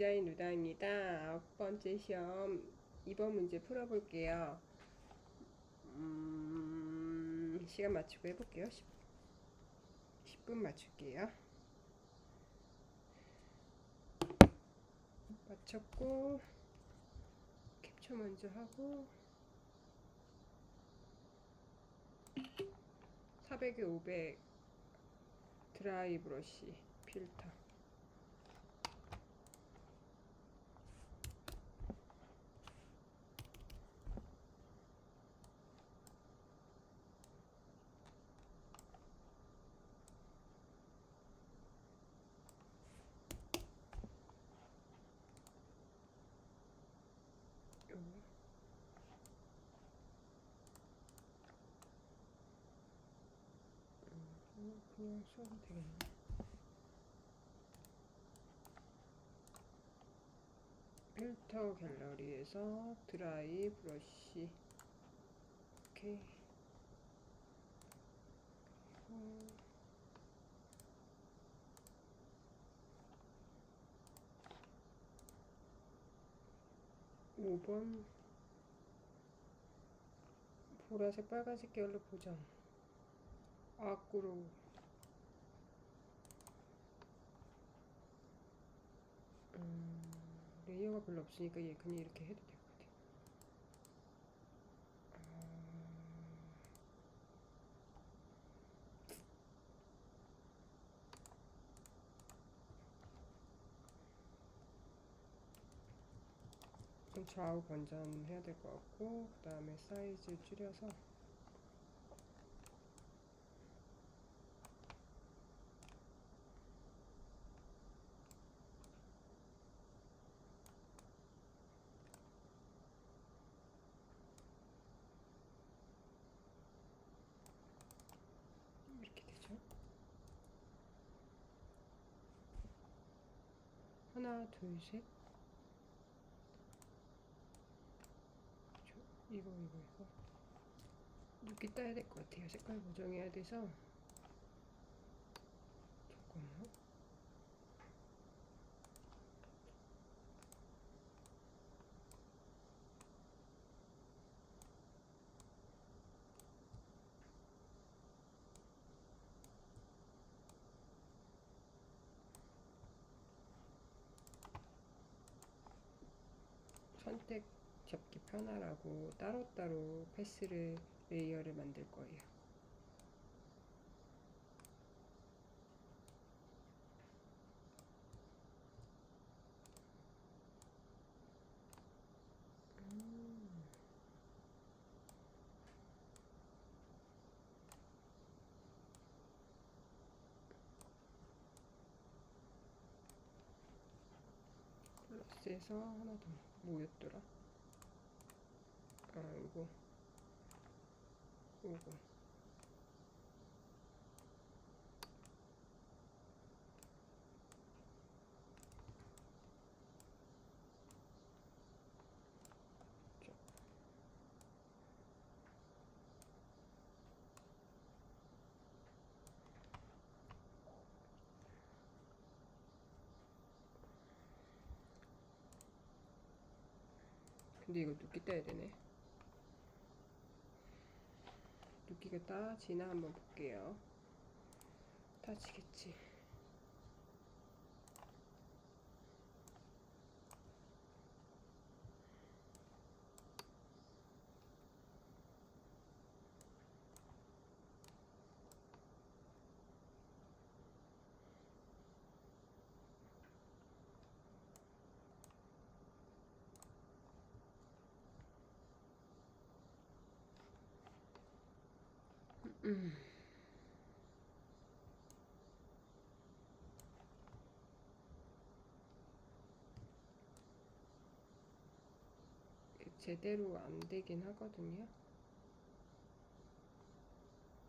디자인 루다입니다. 아홉 번째 시험 2번 문제 풀어볼게요. 음, 시간 맞추고 해볼게요. 10, 10분 맞출게요. 맞췄고 캡처 먼저 하고 400에 500 드라이 브러쉬 필터 요거. 음, 그냥 써도 되겠네. 필터 갤러리에서 드라이 브러쉬. 이렇게 그리고 5번 보라색 빨간색 계열로 보정. 악으로 음, 레이어가 별로 없으니까 얘 그냥 이렇게 해도 될 것 같아요 음, 좀 좌우 건전해야 될 것 같고 그 다음에 사이즈 줄여서 이렇게 되죠. 하나, 둘, 셋. 이거, 이거, 이거. 이렇게 따야 될 것 같아요. 색깔 보정해야 돼서. 선택 접기 편하라고 따로따로 패스를 레이어를 만들 거예요. 음. 플러스에서 하나 더 뭐였더라? 아 이거 이거 근데 이거 눕기 따야 되네. 눕기가 따지나 한번 볼게요. 따지겠지. 음. 제대로 안 되긴 하거든요.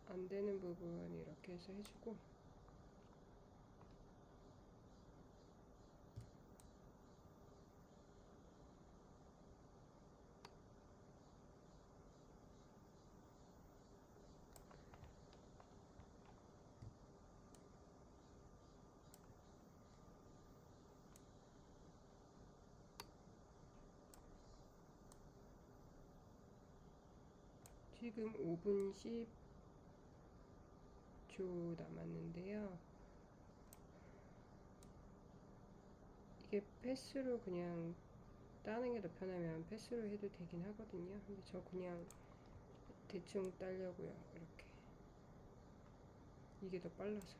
안 되는 부분 이렇게 해서 해주고 지금 5분 10초 남았는데요. 이게 패스로 그냥 따는 게 더 편하면 패스로 해도 되긴 하거든요. 근데 저 그냥 대충 따려고요. 이렇게. 이게 더 빨라서.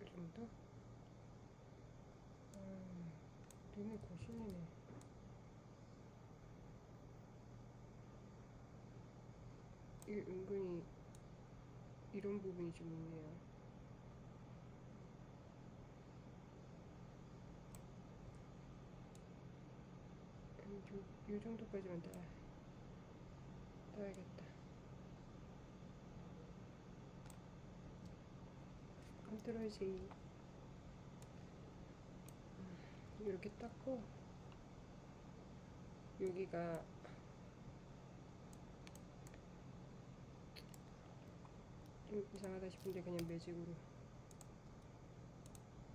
이 정도? 음, 눈이 거슬리네. 이 은근히 이런 부분이 좀 있네요. 음, 요, 요 정도까지만 따, 따야겠다. J. 음, 이렇게 닦고, 여기가 좀 이상하다 싶은데 그냥 매직으로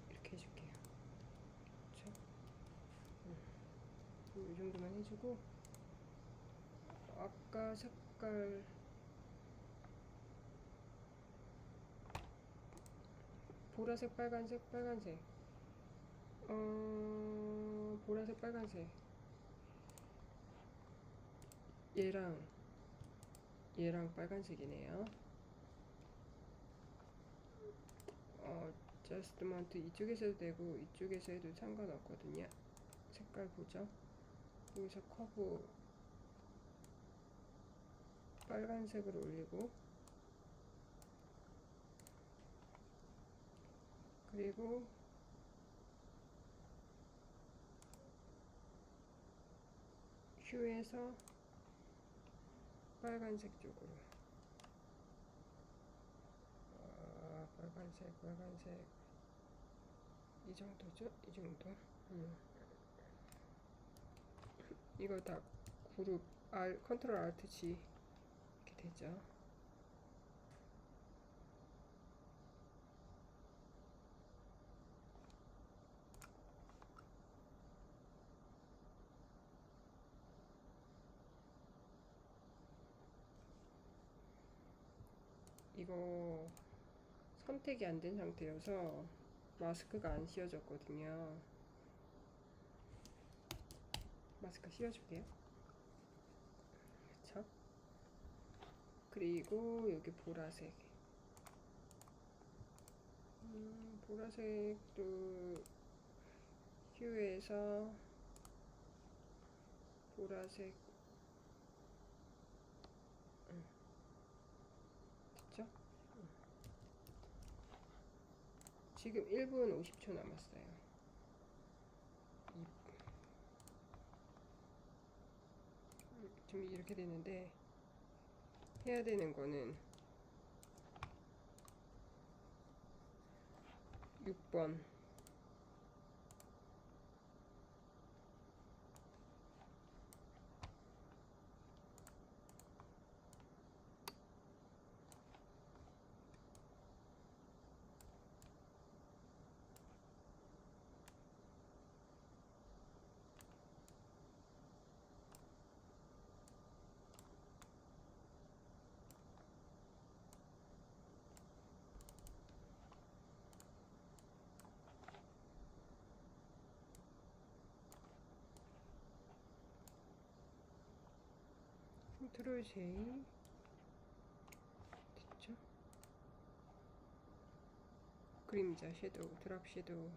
이렇게 해줄게요. 음. 이 정도만 해주고 아까 색깔 보라색, 빨간색, 빨간색 어... 보라색, 빨간색 얘랑 얘랑 빨간색이네요. 어, 저스트먼트 이쪽에서 해도 되고 이쪽에서 해도 상관없거든요. 색깔 보죠. 여기서 커브 빨간색으로 올리고 그리고 휴에서 빨간색 쪽으로 아, 빨간색 빨간색 이 정도죠? 이 정도 음. 이거 다 그룹 R 컨트롤 알트 G 이렇게 되죠 이거 선택이 안 된 상태여서 마스크가 안 씌워졌거든요. 마스크 씌워줄게요. 그쵸? 그리고 여기 보라색. 음, 보라색도 휴에서 보라색 음. 됐죠? 음. 지금 1분 50초 남았어요. 지금 이렇게 되는데 해야 되는 거는 6번 컨트롤 J 됐죠? 그림자 섀도우 드랍 섀도우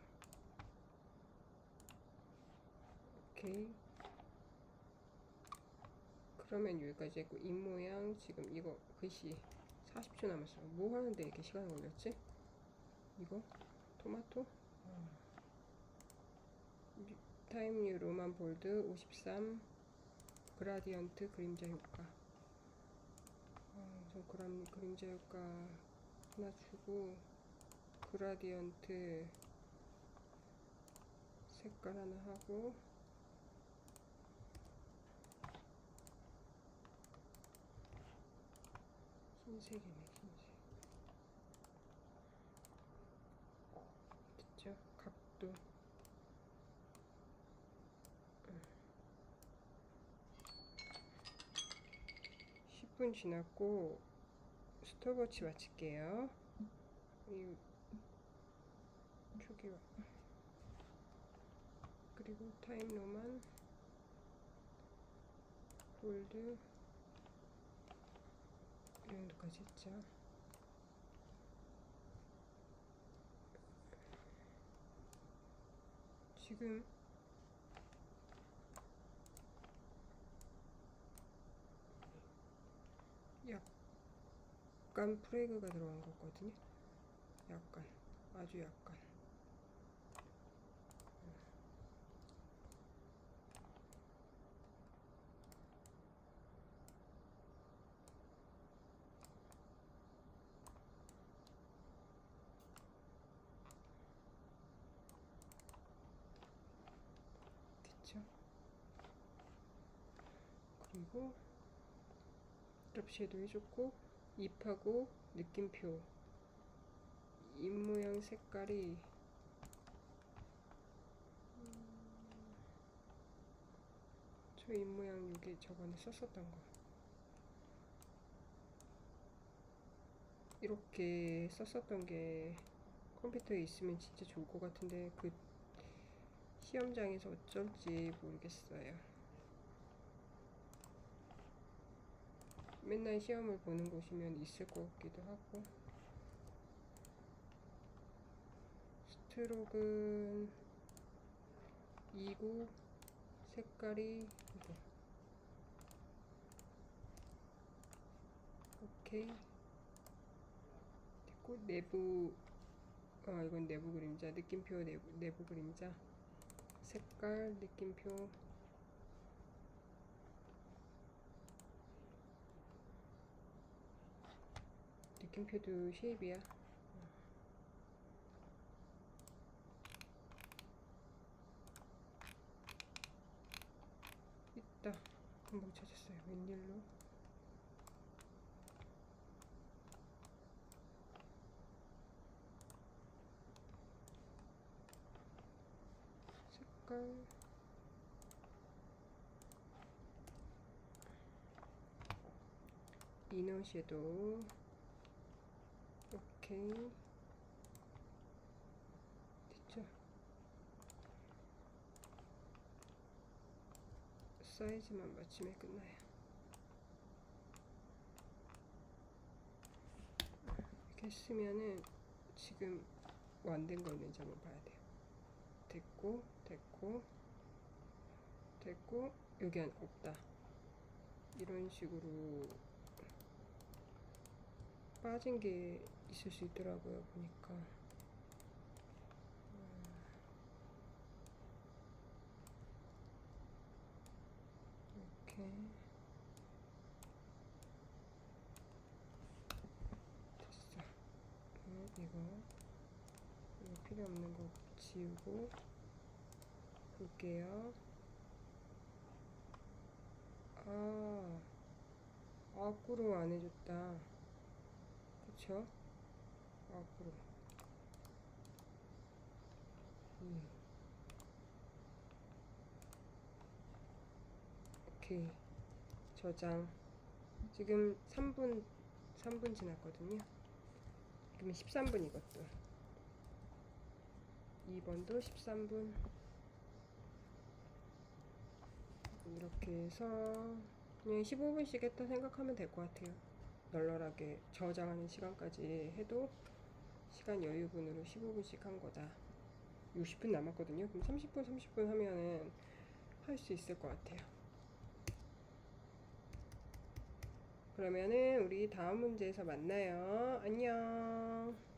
오케이 그러면 여기까지 했고 입 모양 지금 이거 글씨 40초 남았어요 뭐 하는데 이렇게 시간이 걸렸지? 이거? 토마토? 타임 뉴 로만 볼드 53 그라디언트 그림자 효과. 어, 저 그람 그림자 효과 하나 주고 그라디언트 색깔 하나 하고 흰색이네 흰색 됐죠? 각도 음. 10분 지났고 스톱워치 마칠게요. 이 초기화 그리고 타임로만 골드 이 정도까지 했죠. 지금 약간 프레그가 들어간 거거든요. 약간 아주 약간. 됐죠? 그리고 드롭 섀도 해줬고 잎하고 느낌표 잎 모양 색깔이 저잎 모양 이게 저번에 썼었던 거 이렇게 썼었던 게 컴퓨터에 있으면 진짜 좋을 것 같은데 그 시험장에서 어쩔지 모르겠어요. 맨날 시험을 보는 곳이면 있을 것 같기도 하고. 스트로크는 2구 색깔이 이거 오케이. 됐고 내부 아 이건 내부 그림자. 느낌표 내부, 내부 그림자. 색깔 느낌표 느낌표도 쉐입이야. 있다. 금방 찾았어요. 웬일로? 색깔. 이너 섀도우 오케이. 됐죠? 사이즈만 맞추면 끝나요. 이렇게 했으면은 지금 완된 거 있는지 한번 봐야 돼요. 됐고 됐고 됐고 여기 안 없다. 이런 식으로 빠진 게 있을 수 있더라고요 보니까. 음. 이렇게. 됐어. 음, 이거. 이거 필요 없는 거 지우고 볼게요. 아 앞으로 안 해줬다 그쵸? 앞으로 음. 오케이. 저장. 지금 3분 3분 지났거든요. 그러면 13분 이것도 2번도 13분. 이렇게 해서 그냥 15분씩 했다 생각하면 될 것 같아요 널널하게 저장하는 시간까지 해도 시간 여유분으로 15분씩 한 거다. 60분 남았거든요. 그럼 30분, 30분 하면은 할 수 있을 것 같아요. 그러면은 우리 다음 문제에서 만나요. 안녕.